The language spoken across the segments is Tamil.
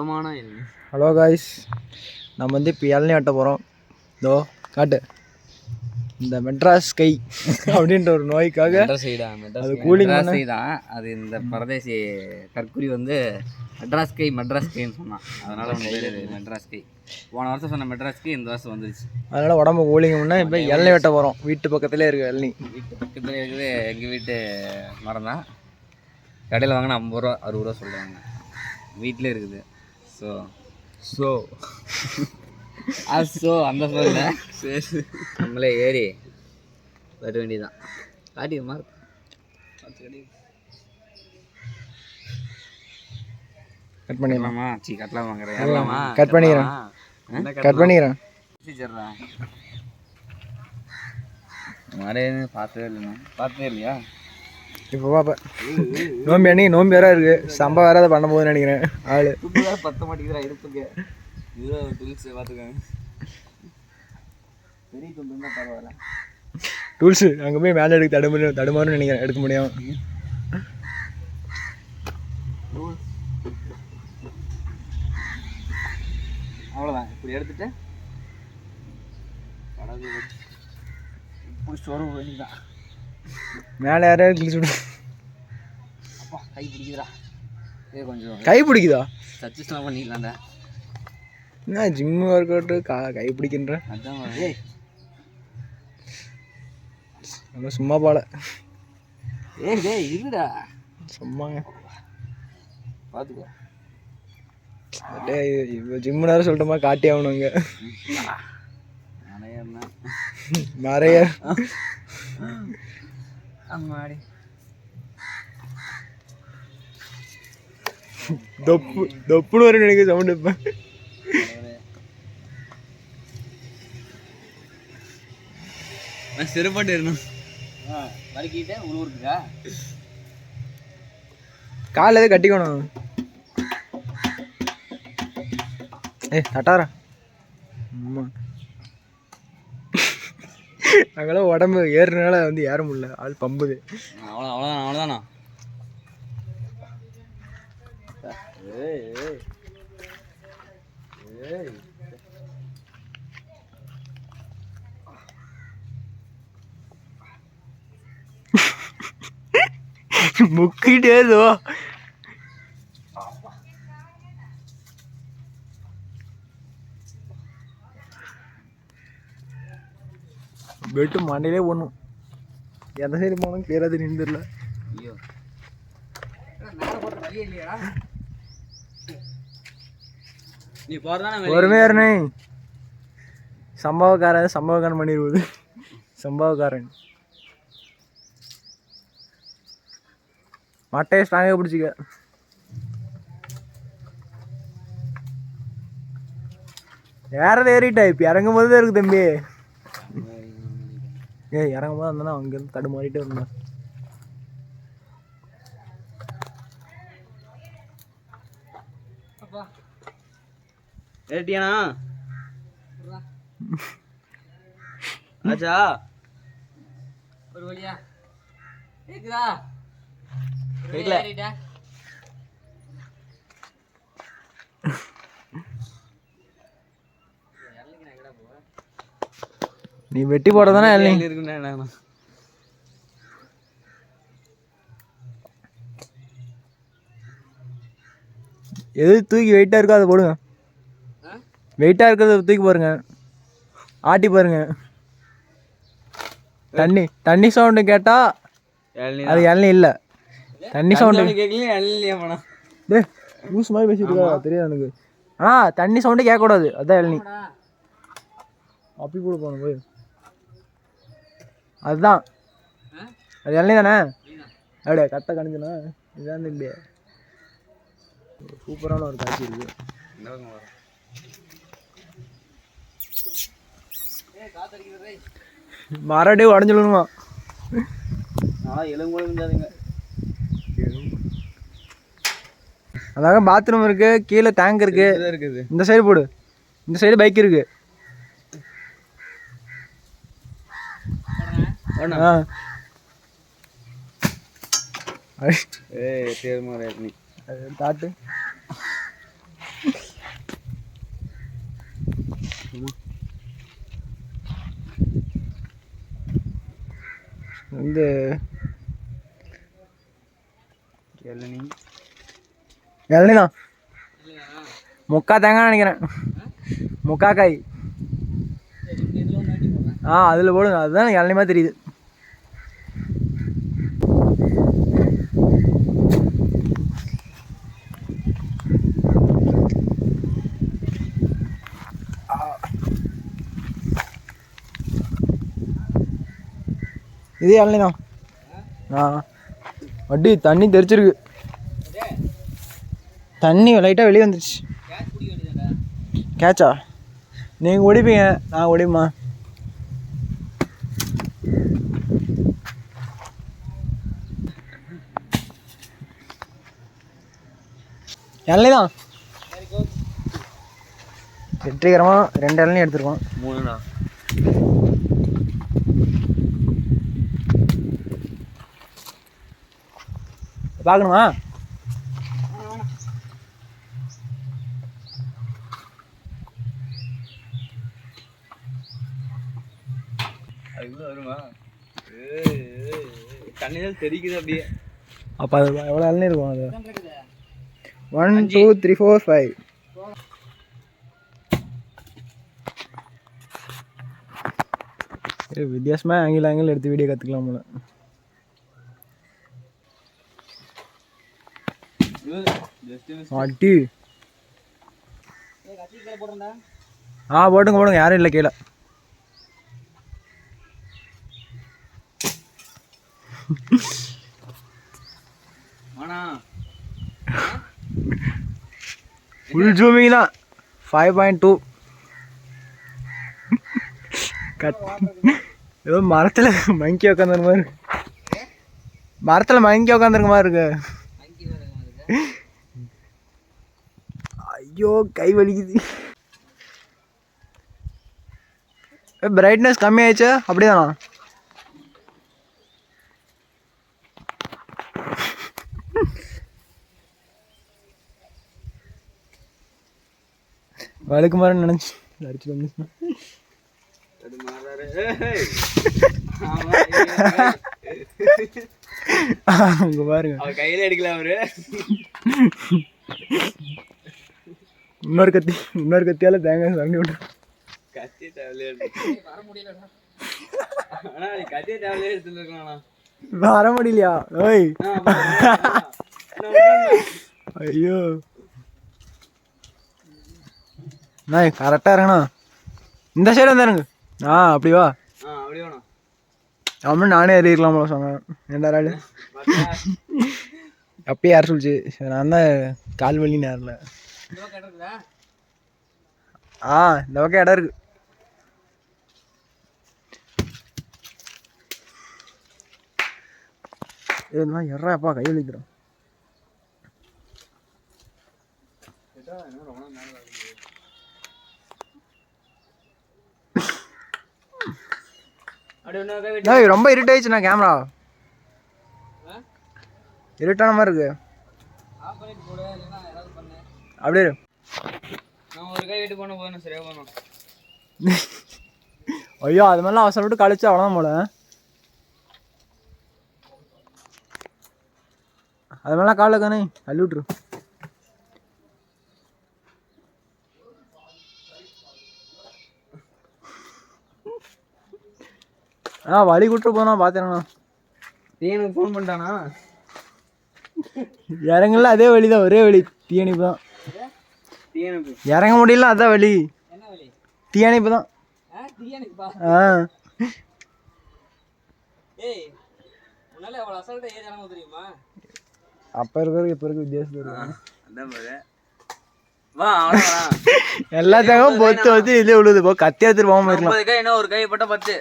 சுத்தமான. ஹலோ காய்ஸ் நம்ம வந்து இப்போ இளநீ வெட்ட போகிறோம் இதோ காட்டு. இந்த மெட்ராஸ் கை அப்படின்ற ஒரு நோய்க்காக அது கை. cooling மெட்ராஸ் பண்ண- கை தான். அது இந்த பரதேசி கற்குரி வந்து மெட்ராஸ் கை மெட்ராஸ் கைன்னு சொன்னான். அதனால மெட்ராஸ் கை. போன வருஷம் சொன்ன மெட்ராஸ் கை இந்த வருஷம் வந்துருச்சு. அதனால் உடம்பு கூலிங் முன்னே இப்போ இளநீ வெட்ட போகிறோம் வீட்டு பக்கத்துலேயே இருக்கு இளநீ. வீட்டு பக்கத்துல இருக்குது. எங்கள் வீட்டு மரம் தான். கடையில் வாங்கினா ஐம்பது ரூபா அறுபது ரூபா சொல்கிறாங்க வீட்டிலே இருக்குது. ஸோ ஸோ ஸோ அந்த சொல்ல சரி நம்மளே ஏறி வெட்ட வேண்டியதுதான். காட்டி மார்க் கட் பண்ணிடலாம் சி கட்டலாம் வாங்குறேன் ஏறலாமா? கட் பண்ணிக்கிறேன். கட் பண்ணிக்கிறேன் சரிடா மரே பார்த்ததே இல்லைண்ணா. பார்த்ததே இல்லையா? இப்போ பாப்பா நோம்பி அன்னைக்கு நோம்பி வேற இருக்கு. சம்பா வேற அதை பண்ண போகுதுன்னு நினைக்கிறேன். ஆளு. பத்த மாட்டேங்குதுடா இடுப்புக்கு இது டூல்ஸ் பார்த்துக்கோங்க. பெரிய துண்டு இருந்தால் பரவாயில்ல. டூல்ஸு அங்கே போய் மேலே எடுக்க தடுமாறு தடுமாறுன்னு நினைக்கிறேன். எடுக்க முடியும். அவ்வளோதான் இப்படி எடுத்துட்டு. படகு இப்படி சொருக வேண்டியதான் மேலே யாரையாவது கிழிச்சு விடு. அப்பா கை பிடிக்குதுடா. ஏ கொஞ்சம் கை பிடிக்குதா? சச்சிஸ்லாம் பண்ணிக்கலாம்டா என்ன ஜிம்மு ஒர்க் அவுட்டு கா கை பிடிக்கின்ற. அதான் ஏய். நம்ம சும்மா போல. ஏய் டேய் இருடா. சும்மாங்க. பார்த்துக்கோ டேய் இப்போ ஜிம்மு நேரம் சொல்லிட்டோமா காட்டி நானே என்ன நிறைய அம்மாடி. தொப்பு தொப்புன்னு வரும் எனக்கு சவுண்ட் இப்போ. நான் சிறுபாட்டு இருக்கணும் வலிக்கிட்டே உழுவுறதுக்கா? கால் எதுவும் கட்டிக்கணும்? ஏய் தட்டாரா? அங்கெல்லாம் உடம்பு ஏறுறதுனால வந்து ஏற முடியல. ஆள் பம்புது. அவ்வளோ அவ்வளோதான் அவ்வளோதானா? ஏய் ஏய் ஏய். முக்கிட்டே பெட்டு மண்டையிலே போடணும் எந்த சைடு போகணும் கிளியராக ஐயோ. போட்டு வழியே இல்லையாடா நீ போகிறதானே பொறுமையா இருண்ணே சம்பவக்காரன் சம்பவக்காரன் பண்ணிடுவது சம்பவக்காரன். மட்டையை ஸ்ட்ராங்காக பிடிச்சிக்க. ஏறது ஏறிட்டா இப்போ இறங்கும் போது தான் இருக்கு தம்பி. ஏய் இறங்கும் போது இருந்தா அங்கேருந்து தடுமாறிட்டே இருந்தான். ஏட்டியாண்ணா ஆச்சா? ஒரு வழியா. கேக்குதா? கேக்கல. நீ வெட்டி போட தானே இல்லை இருக்குண்ணே எது தூக்கி வெயிட்டாக இருக்கோ அதை போடுங்க. வெயிட்டாக இருக்கிறத தூக்கி பாருங்க. ஆட்டி பாருங்க. தண்ணி தண்ணி சவுண்டு கேட்டால் அது இளநீ இல்லை. தண்ணி சவுண்டு மேடம் டே லூஸ் மாதிரி பேசிட்டு இருக்கா? தெரியாது எனக்கு. ஆ தண்ணி சவுண்டு கேட்கக்கூடாது. அதான் இளநீ. அப்படி கூட போகணும் போய். அதுதான். அது இளநீ தானே அப்படியே கரெக்டாக கணிஞ்சுனா? இதான் இல்லையே சூப்பரான ஒரு காட்சி இருக்கு. மரடே உடஞ்சிடணுமா? நல்லா எலும்பு முடியாதுங்க அதாக பாத்ரூம் இருக்கு கீழே டேங்க் இருக்கு. இருக்குது. இந்த சைடு போடு. இந்த சைடு பைக் இருக்கு ஆ ஏய் தேர்மா ரேட்னி அது தாட்டு. வந்து இளநீ இளநீ தான் முக்கா தேங்காய் நினைக்கிறேன். முக்கா காய். ஆ அதில் போடுங்க. அதுதான் இளநீ மாதிரி தெரியுது. இது இளநீ தான். வட்டி தண்ணி தெரிச்சிருக்கு. தண்ணி லைட்டாக வெளியே வந்துருச்சு. கேட்சா? நீங்கள் ஓடிப்பீங்க நான் ஓடிமா இளநீ தான்? வெற்றிகரமாக ரெண்டு இளநீ எடுத்துருக்கோம். மூணுண்ணா. பார்க்கணுமா அப்போ அது எவ்வளோ இளநீ இருக்கும் அது? One two three four five வித்தியாசமாக ஆங்கிள் ஆங்கிள் எடுத்து வீடியோ கற்றுக்கலாம் போல. அட்டி ஆ போட்டுங்க போடுங்க யாரும் இல்லை கீழே. ஃபுல் ஜூமிங் தான் ஃபைவ் பாயிண்ட் டூ கட் ஏதோ மரத்தில் மங்கி உட்காந்துருக்க மாதிரி. மரத்தில் மங்கி உட்காந்துருக்க மாதிரி இருக்கு? ஐயோ கை வலிக்குது. பிரைட்னஸ் கம்மியாயிடுச்சு? அப்படிதானா? வழுக்கு மரம் நினைச்சு. அடிச்சு பாருங்க. கையில எடுக்கல அவரு. இன்னொரு கத்தி இன்னொரு கத்தியால் தேங்காய் தண்ணி விட்டு கத்தி தேவையில்லையே வர முடியல ஆனா நீ கத்திய தேவையில்லையே எடுத்துருக்கலாம் வர முடியலையா? ஓய். ஐயோ. நான் கரெக்டாக இருக்கணும் இந்த சைடு வந்துருங்க ஆ அப்படி வா. அவன் நானே ஏறிக்கலாமா சொன்னேன். என்ன ஆளு பார்த்தா அப்பயே யார் சொல்லிச்சு? நான் தான் கால் வலி நேரில் ஆ இந்த பக்கம் இடம் இருக்கு. எறாப்பா கை வலிக்கிறோம் அப்படி ஒன்று கை வெட்டி ஏய் ரொம்ப இருட் ஆயிடுச்சுண்ணா கேமரா இருட்டான மாதிரி இருக்கு. அப்படியே. நான் ஒரு கை வெட்டி போன போகணும் சரியா போகணும் ஐயோ அது மாதிரிலாம் அவசரப்பட்டு கழிச்சு அவ்வளோதான் போல. அது மாதிரிலாம் காலைல தானே தள்ளி விட்ரு ஆ வழி விட்டு போனா பார்த்தேண்ணா எனக்கு ஃபோன் பண்ணிட்டானா? இறங்கல அதே வழி தான் ஒரே வழி தீயணைப்பு தான் இறங்க முடியல அதான் வழி தீயணைப்பு தான். ஆ அப்போ இருக்கிறதுக்கு இப்போ இருக்க. வித்தியாசம் அவ்வளோதான் எல்லாத்தையும் பொத்து வச்சு இதுலேயே விழுது. போ கத்தி எடுத்துட்டு போகாம இருக்கலாம் என்ன ஒரு கை பட்ட பத்து.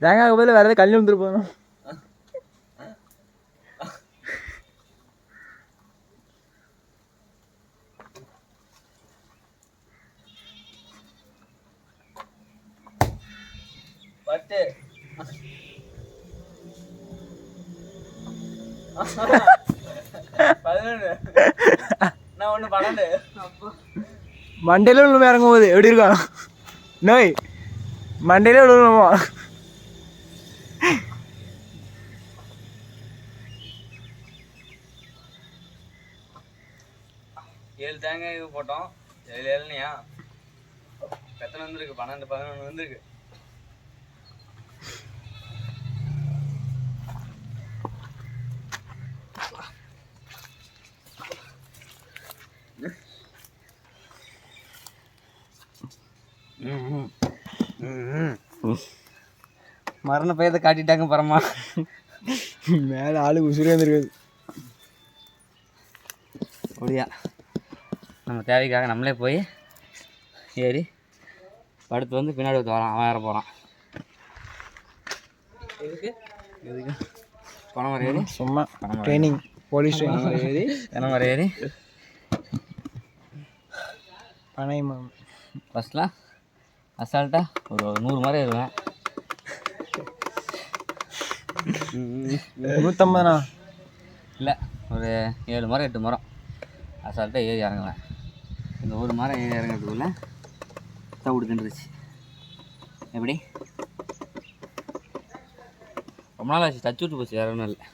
தேங்காய்க்கு பதில் வேற ஏதாவது கல் வந்துட்டு போகணும் பத்து பதினொன்று மண்டையில விழுந்து இறங்கும் போது எப்படி இருக்கும்? நோய். மண்டையில விழுணுமா ஏழு தேங்காய் போட்டோம். ஏழு ஏழுனியா எத்தனை வந்திருக்கு. பன்னெண்டு பதினொன்று வந்திருக்கு. மரண பயத்தை காட்டிட்டாங்க பரமா மேலே ஆளு உசுரே வந்துருக்காது. ஒடியா நம்ம தேவைக்காக நம்மளே போய் ஏறி படுத்து வந்து பின்னாடி வரான். அவன் ஏற போகிறான் எதுக்கு? எதுக்கு? பணம் வர ஏறி சும்மா ட்ரைனிங் போலீஸ் ட்ரைனிங் வர ஏறி பணம் வர ஏறி பனை ஃபஸ்ட்லாம் அசால்ட்டாக ஒரு நூறு மரம் ஏறுவேன். நூற்றம்பதுண்ணா இல்லை ஒரு ஏழு மரம் எட்டு மரம். அசால்ட்டாக ஏறி இறங்குவேன் இந்த ஒரு மரம் ஏறி இறங்குறதுக்குள்ள தவிடு தின்றுச்சு எப்படி? ரொம்ப நாள் ஆச்சு தச்சு விட்டு போச்சு ஒன்றும் இல்லை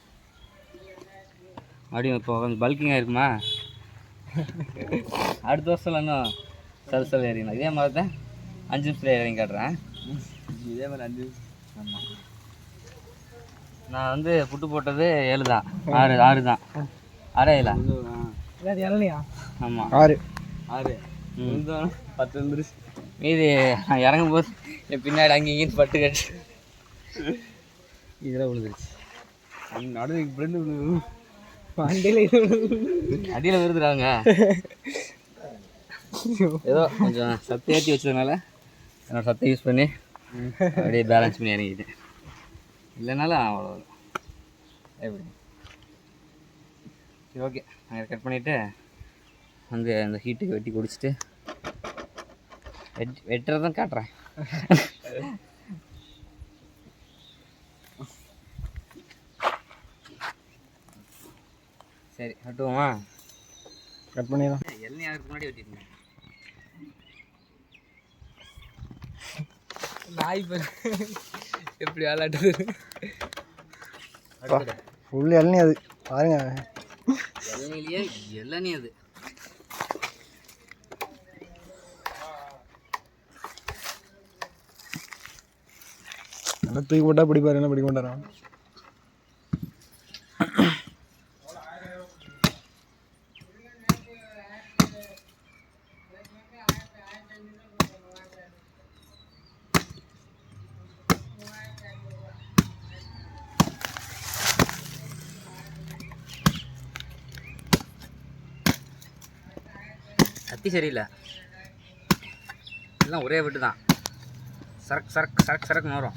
மறுபடியும் இப்போ கொஞ்சம் பல்கிங்காக இருக்குமா? அடுத்த வருஷம் இன்னும் சல் சல் ஏறிக்கணும் இதே மாதிரி தான் அஞ்சு நிமிஷத்தில் இறங்கி காட்டுறேன். இதே மாதிரி அஞ்சு ஆமாம் நான் வந்து புட்டு போட்டது ஏழு தான். ஆறு ஆறு தான். ஆறே ஏழா இளநியா? ஆமாம் ஆறு. ஆறு. பத்து வந்துருச்சு. மீதி நான் இறங்கும் போது என் பின்னாடி அங்கே இங்கேயும் பட்டு கட்டு இதெல்லாம் விழுந்துருச்சு. நடுவு ஃப்ரெண்டு மண்டையில் இது அடியில் விழுதுறாங்க ஏதோ கொஞ்சம் சத்து ஏற்றி வச்சதுனால என்னோட சத்தை யூஸ் பண்ணி அப்படியே பேலன்ஸ் பண்ணி இறங்கிட்டேன் இல்லைனாலும் அவ்வளோ எப்படி? சரி ஓகே நான் கட் பண்ணிவிட்டு வந்து அந்த ஹீட்டுக்கு வெட்டி குடிச்சிட்டு வெட் வெட்டுறதும் காட்டுறேன். சரி வெட்டுவோமா? கட் பண்ணிடலாம். எல்லாம் அதுக்கு முன்னாடி வெட்டிட்டேன் நாய் எப்படி அடுத்தது ஃபுல் இளநீ அது. பாருங்க. இளநிலையே இளநீ அது. நல்லா தூக்கி போட்டால் பிடிப்பாரு என்ன பிடிக்க மாட்டாரா? கத்தி சரியில்லை. எல்லாம் ஒரே விட்டு தான். சரக்கு சரக்கு சரக்கு சரக்குன்னு வரும்.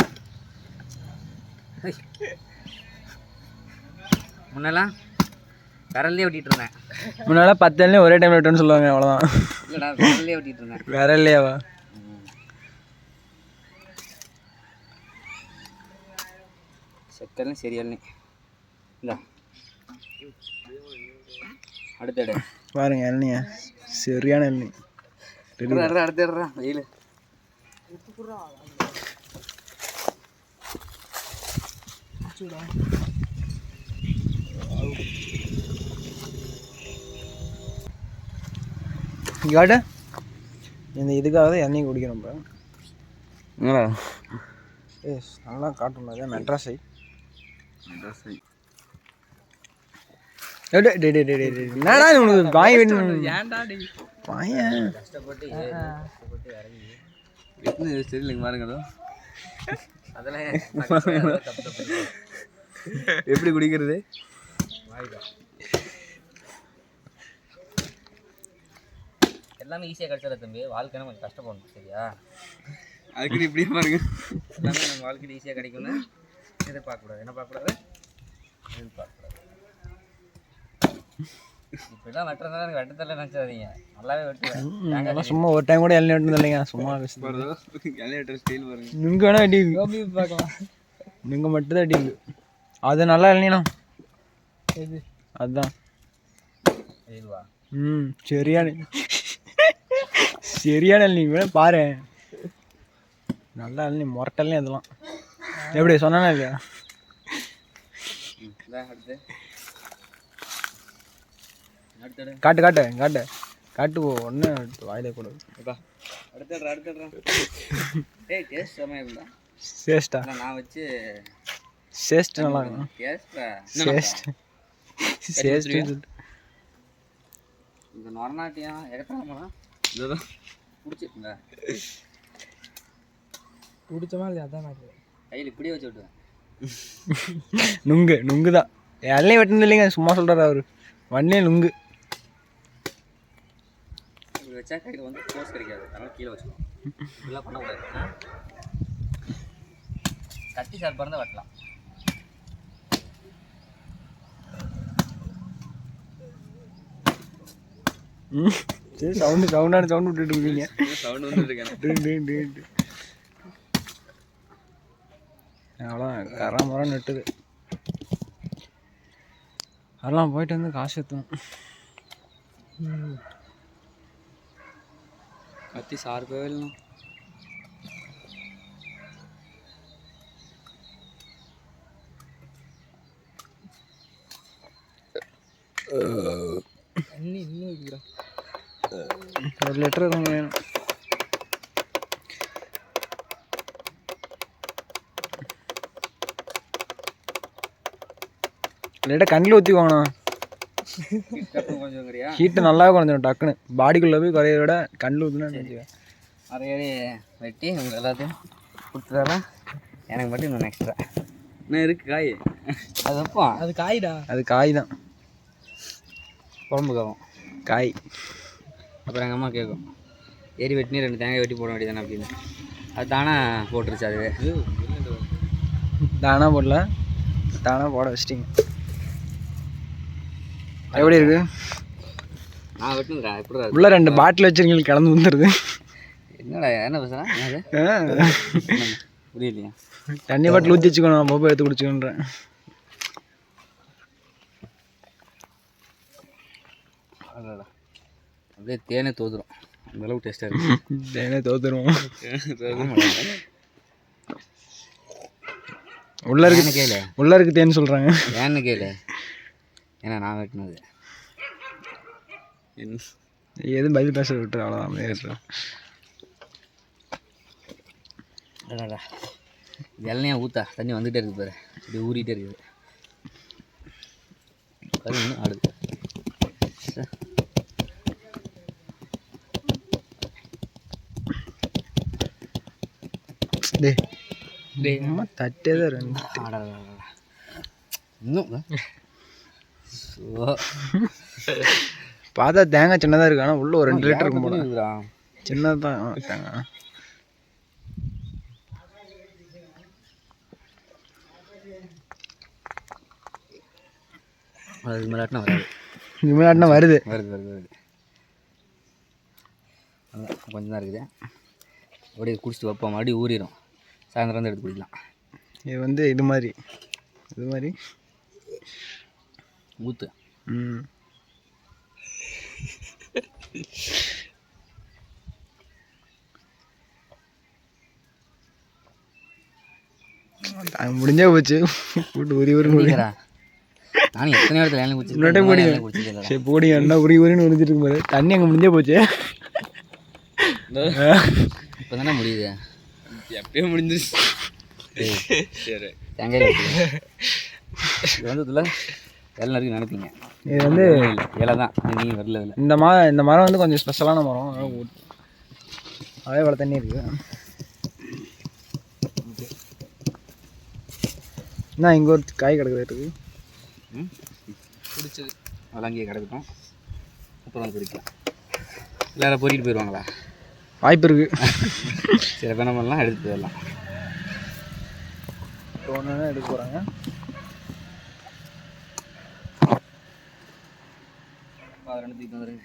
முன்னெல்லாம் விரல்லே வெட்டிட்டு இருந்தேன். முன்னால பத்து இளநீ ஒரே டைம் வெட்டுன்னு சொல்லுவாங்க அவ்வளோதான் இல்லைடா விரல்லே வெட்டிட்டு இருந்தேன். வேற இல்லையாவா செக்கல்னு சரியால்னு இந்தா. அடுத்த பாருங்க இளநிய சரியான இளநீ அடுத்த அடுத்த வெயில் இங்கே காட்டு இந்த இதுக்காக தான் இளநீ குடிக்கிறோம் இப்போ ஏ நல்லா காட்டும் அது மெட்ராஸ் டே என்னடா உனக்கு வாங்கி வேணும் ஏன்டா டே வாயேன் எப்படி குடிக்கிறது? எல்லாமே ஈஸியாக கிடச்சிட தம்பி? வாழ்க்கைனா கொஞ்சம் கஷ்டப்படணும் சரியா? அதுக்கு இப்படியே பாருங்க. எல்லாமே நம்ம வாழ்க்கையில் ஈஸியாக கிடைக்கும்னு எதிர்பார்க்கக்கூடாது. என்ன பார்க்கக்கூடாது? எதிர்பார்க்கக்கூடாது இப்படிலாம் வெட்டுறதுனால எனக்கு வெட்டத்தில் நினச்சாதீங்க நல்லாவே வெட்டுவேன் சும்மா ஒரு டைம் கூட இளநீ வெட்டினது இல்லைங்க. சும்மா பேசுறது. ஸ்டைல் பாருங்க. நீங்கள் வேணா வெட்டி பார்க்கலாம். நீங்கள் மட்டும்தான் வெட்டிங்க அது நல்லா இல்லைனா? இது அதுதான். இதுவா ம் சரியான சரியான இளநீ வேணா பாரு. நல்லா இளநீ முரட்டல்னே அதெல்லாம். எப்படி சொன்னானா இல்லையா? அடுத்து. காட்டு காட்டு காட்டு. காட்டு ஒன்று வாயிலே கூட. அடுத்தடுற அடுத்தடுற. ஏய் டேஸ்ட் இல்லை நான் வச்சு சேஸ்ட் நல்லா இருக்கும் சேஸ்ட் சேஸ்ட் இந்த நொரநாட்டியம் எகத்தாமலாம் இதுதான் பிடிச்சிருங்க பிடிச்சமா இல்லையா? அதான் கையில் இப்படியே வச்சு விட்டுவேன் நுங்கு நுங்கு தான் எல்லாம் வெட்டினது இல்லைங்க சும்மா சொல்கிறாரு அவர். வண்டியே நுங்கு. இப்படி வச்சா கையில் வந்து போஸ் கிடைக்காது. அதனால கீழே வச்சுக்கணும். இப்படிலாம் பண்ணக்கூடாது? கத்தி சார் பிறந்த வெட்டலாம். சரி சவுண்டு சவுண்டான சவுண்டு விட்டுட்டு இருக்கீங்க. சவுண்ட் வந்துட்டு அவ்வளோதான் கரா மரம் நட்டுது. அதெல்லாம் போயிட்டு வந்து காசு எடுத்தோம் கத்தி சார் போயிடலாம் தண்ணி இன்னும் இருக்குடா ஒரு லிட்டர் இருக்கும் வேணும் லைட்டாக கண்ணில் ஊற்றி வாங்கணும் கொஞ்சம்ங்கிறியா ஹீட்டு நல்லா குறைஞ்சிடும் டக்குன்னு. பாடிக்குள்ளே போய் குறையிற விட கண்ணில் ஊற்றுனா நினச்சிக்க அரையடி வெட்டி உங்களுக்கு எல்லாத்தையும் கொடுத்துறேன். எனக்கு மட்டும் இன்னும் எக்ஸ்ட்ரா இன்னும் இருக்கு காய். அது வைப்போம் அது காய்டா. அது காய் தான் குழம்புக்காகும் காய். அப்புறம் எங்கள் அம்மா கேட்கும் ஏரி வெட்டினி ரெண்டு தேங்காய் வெட்டி போட வேண்டியதானே அப்படின்னு. அது தானே போட்டுருச்சு அதுவே. தானா போடல. தானா போட வச்சிட்டிங்க. எப்படி இருக்கு? நான் வெட்டுனுறேன் எப்படி உள்ள ரெண்டு பாட்டில் வச்சிருக்கீங்க கலந்து வந்துடுது என்னடா என்ன பேசுகிறேன். புரியலையா. தண்ணி பாட்டில் ஊற்றி வச்சுக்கணும் அப்பப்போ எடுத்து குடிச்சுக்கணுன்றேன் அடடா. அப்படியே தேனே தோதுரும் அந்த அளவுக்கு டேஸ்ட்டாக இருக்கு. தேனே தோத்துருவோம் உள்ள இருக்கு ஏன்னு கேளு. உள்ள இருக்கு தேன்னு சொல்றாங்க. ஏன்னு கேளு. ஏன்னா நான் வெட்டினது. எதுவும் பதில் பேச விட்டுரு அவ்வளோதான் அப்படியே விட்டுரு. அடடா. ஊத்தா தண்ணி வந்துகிட்டே இருக்கு பாரு. இப்படி ஊறிட்டே இருக்குது. இன்னும் ஆடுது டேய் அம்மா தட்டே தான் அடடடடா. இன்னும் ஸோ பார்த்தா தேங்காய் சின்னதாக இருக்கு ஆனால் உள்ள ஒரு ரெண்டு லிட்டர் இருக்கும் போல. இருக்குதுடா சின்னது தான் தேங்காய் அது மேலாட்டினா வராது. இனிமேல் வருது. வருது வருது வருது. அதான் கொஞ்சம் தான் இருக்குது. அப்படியே குடிச்சிட்டு வைப்போம். மறுபடியும் ஊறிடும் சாயந்தரம் வந்து எடுத்து குடிக்கலாம். இது வந்து இது மாதிரி. இது மாதிரி. ஊற்று ம் முடிஞ்சே போச்சு போட்டு உரி உரி உரி குடிக்கிறா நானும் எத்தனை இடத்துல ஏன் முன்னாடியே போடுங்க. சரி போடி என்ன உரி உரின்னு இருக்கும் பாரு தண்ணி அங்கே முடிஞ்சே போச்சு இப்போ தானே முடியுது எப்பயும் முடிஞ்சிருச்சு சரி தேங்காய் வந்து இலை இருக்கு நினைப்பீங்க. இது வந்து இலை தான் நீங்கள் வரல இதில். இந்த மா இந்த மரம் வந்து கொஞ்சம் ஸ்பெஷலான மரம். அதே இவ்வளோ தண்ணி இருக்கு. என்ன இங்கே ஒரு காய் கிடக்குது இருக்கு பிடிச்சது அதெல்லாம் அங்கேயே கிடக்கட்டும். அப்புறம் பிடிக்கலாம் எல்லாரும் பொறிக்கிட்டு போயிடுவாங்களா வாய்ப்பு இருக்கு. சரி அப்போ என்ன பண்ணலாம் எடுத்து போயிடலாம் ஒன்று எடுக்க போகிறாங்க அதை ரெண்டு தூக்கிட்டு வந்துருங்க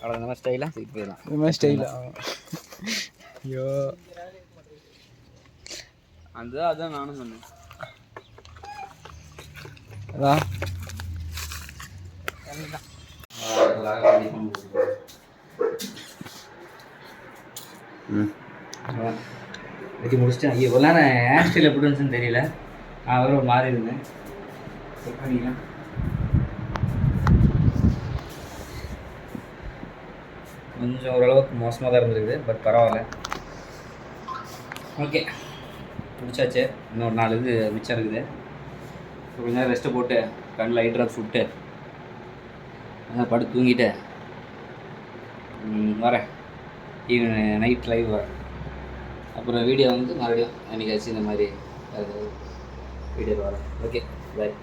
அவ்வளோ இந்த மாதிரி ஸ்டைலாக தூக்கிட்டு போயிடலாம் இந்த மாதிரி ஸ்டைலா ஐயோ. அந்த அதான் நானும் சொன்னேன். அதான் வெட்டி முடிச்சிட்டேன். ஐயோ ஹேர் ஸ்டைல் எப்படி இருந்துச்சுன்னு தெரியல. நான் வேறு ஒரு மாதிரி இருந்தேன். செக் பண்ணிக்கலாம். கொஞ்சம் ஓரளவுக்கு மோசமாக தான் இருந்திருக்குது பட் பரவாயில்ல. ஓகே பிடிச்சாச்சு இன்னொரு நாலு இது மிச்சம் இருக்குது. கொஞ்ச நேரம் ரெஸ்ட்டு போட்டு கண்ணில் லைட் ட்ராப்ஸ் விட்டு நல்லா படுத்து தூங்கிட்டு வரேன். ஈவினிங் நைட் லைவ் வரேன். அப்புறம் வீடியோ வந்து மறுபடியும் என்னைக்காச்சும் இந்த மாதிரி வீடியோ வரேன். Okay bye